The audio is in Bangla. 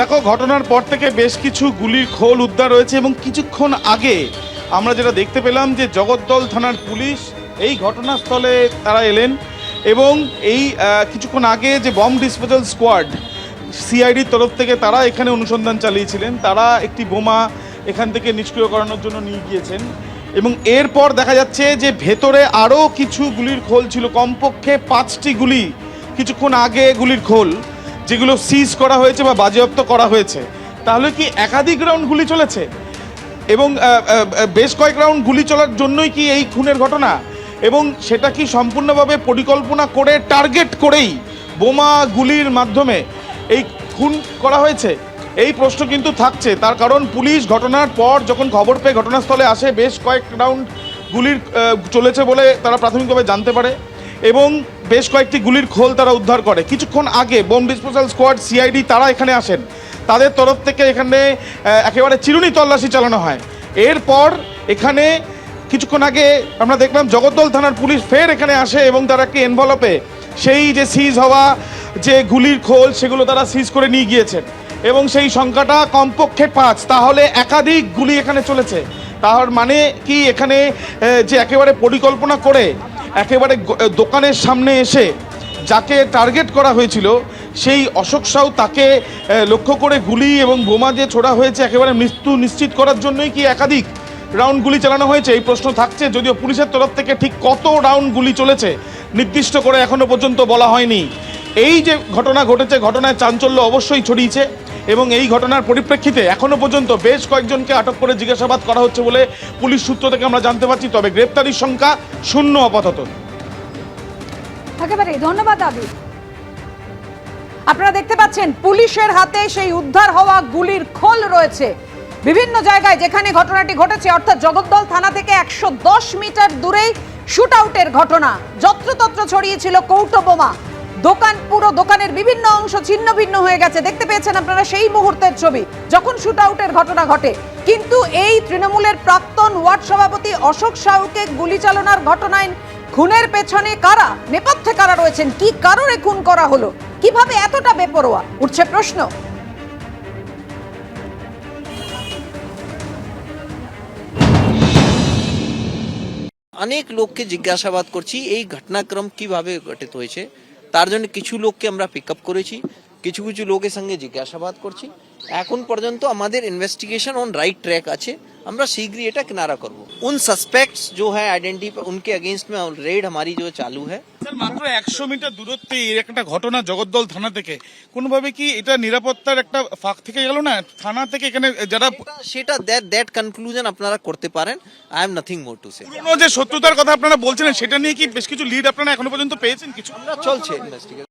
দেখো, ঘটনার পর থেকে বেশ কিছু গুলির খোল উদ্ধার হয়েছে এবং কিছুক্ষণ আগে আমরা যেটা দেখতে পেলাম যে জগদ্দল থানার পুলিশ এই ঘটনাস্থলে তারা এলেন এবং এই কিছুক্ষণ আগে যে বম ডিসপোজাল স্কোয়াড সিআইডির তরফ থেকে তারা এখানে অনুসন্ধান চালিয়েছিলেন। তারা একটি বোমা এখান থেকে নিষ্ক্রিয় করানোর জন্য নিয়ে গিয়েছেন এবং এরপর দেখা যাচ্ছে যে ভেতরে আরও কিছু গুলির খোল ছিল। কমপক্ষে পাঁচটি গুলি কিছুক্ষণ আগে গুলির খোল। যেগুলো সিজ করা হয়েছে বা বাজেয়াপ্ত করা হয়েছে, তাহলে কি একাধিক রাউন্ড গুলি চলেছে? এবং বেশ কয়েক রাউন্ড গুলি চলার জন্যই কি এই খুনের ঘটনা? এবং সেটা কি সম্পূর্ণভাবে পরিকল্পনা করে টার্গেট করেই বোমা গুলির মাধ্যমে এই খুন করা হয়েছে? এই প্রশ্ন কিন্তু থাকছে। তার কারণ পুলিশ ঘটনার পর যখন খবর পেয়ে ঘটনাস্থলে আসে, বেশ কয়েক রাউন্ড গুলির চলেছে বলে তারা প্রাথমিকভাবে জানতে পারে। এবং বেশ কয়েকটি গুলির খোল তারা উদ্ধার করে। কিছুক্ষণ আগে বোম ডিসপোজাল স্কোয়াড সিআইডি তারা এখানে আসেন। তাদের তরফ থেকে এখানে একেবারে চিরুনি তল্লাশি চালানো হয়। এরপর এখানে কিছুক্ষণ আগে আমরা দেখলাম জগদ্দল থানার পুলিশ ফের এখানে আসে এবং তারা একটি এনভলপে সেই যে সিজ হওয়া যে গুলির খোল, সেগুলো তারা সিজ করে নিয়ে গিয়েছেন। এবং সেই সংখ্যাটা কমপক্ষে পাঁচ। তাহলে একাধিক গুলি এখানে চলেছে। তার মানে কি এখানে যে একেবারে পরিকল্পনা করে একেবারে দোকানের সামনে এসে যাকে টার্গেট করা হয়েছিল, সেই অশোক সাউ তাকে লক্ষ্য করে গুলি এবং বোমা যে ছোড়া হয়েছে একেবারে মৃত্যু নিশ্চিত করার জন্যই কি একাধিক রাউন্ড গুলি চালানো হয়েছে? এই প্রশ্ন থাকছে, যদিও পুলিশের তরফ থেকে ঠিক কত রাউন্ড গুলি চলেছে নির্দিষ্ট করে এখনও পর্যন্ত বলা হয়নি। এই যে ঘটনা ঘটেছে, ঘটনায় চাঞ্চল্য অবশ্যই ছড়িয়েছে। এবং এই ঘটনার পরিপ্রেক্ষিতে এখনও পর্যন্ত বেশ কয়েকজনকে আটক করে জিজ্ঞাসাবাদ করা হচ্ছে বলে পুলিশ সূত্র থেকে আমরা জানতে পারছি, তবে গ্রেপ্তারির সংখ্যা শূন্য আপাতত। ধন্যবাদ আপনারা দেখতে পাচ্ছেন, পুলিশের হাতে সেই উদ্ধার হওয়া গুলির খোল রয়েছে। বিভিন্ন জায়গায় যেখানে ঘটনাটি ঘটেছে, অর্থাৎ জগদ্দল থানা থেকে একশো দশ মিটার দূরেই শুট আউটের ঘটনা। যত্রতত্র ছড়িয়েছিল কৌটো বোমা। দোকান, পুরো দোকানের বিভিন্ন অংশ ছিন্ন ভিন্ন হয়ে গেছে। দেখতে পেয়েছেন আপনারা সেই মুহূর্তের ছবি, যখন শুট আউটের ঘটনা ঘটে। কিন্তু এই তৃণমূলের প্রাক্তন ওয়ার্ড সভাপতি অশোক সাউকে গুলি চালনার ঘটনায় খুনের পেছনে কারা, নেপথ্যে কারা রয়েছেন, কি কারণে খুন করা হলো, কীভাবে এতটা বেপরোয়া? উঠছে প্রশ্ন। অনেক লোককে জিজ্ঞাসাবাদ করছি, এই ঘটনাক্রম কীভাবে ঘটিত হয়েছে? তার জন্য কিছু লোককে আমরা পিক আপ করেছি। কিছু কিছু লোকের সঙ্গে জিজ্ঞাসাবাদ করছি এখন পর্যন্ত আমাদের ইনভেস্টিগেশন অন রাইট ট্র্যাক আছে আমরা শীঘ্রই এটা কিনারা করব उन सस्पेक्ट्स जो है आइडेंटिफाई उनके अगेंस्ट में रेड हमारी जो चालू है স্যার মাত্র একশো মিটার দূরত্বে এর একটা ঘটনা জগদ্দল থানা থেকে কোনোভাবে কি এটা নিরাপত্তার একটা ফাঁক থেকে গেল না থানা থেকে এখানে যারা সেটা দ্যাট দ্যাট কনক্লুশন আপনারা করতে পারেন I am nothing more to say পুরনো যে শত্রুতার কথা আপনারা বলছিলেন সেটা নিয়ে কি বেশ কিছু লিড আপনারা এখনো পর্যন্ত পেয়েছেন কিছু আমরা চলছে ইনভেস্টিগেশন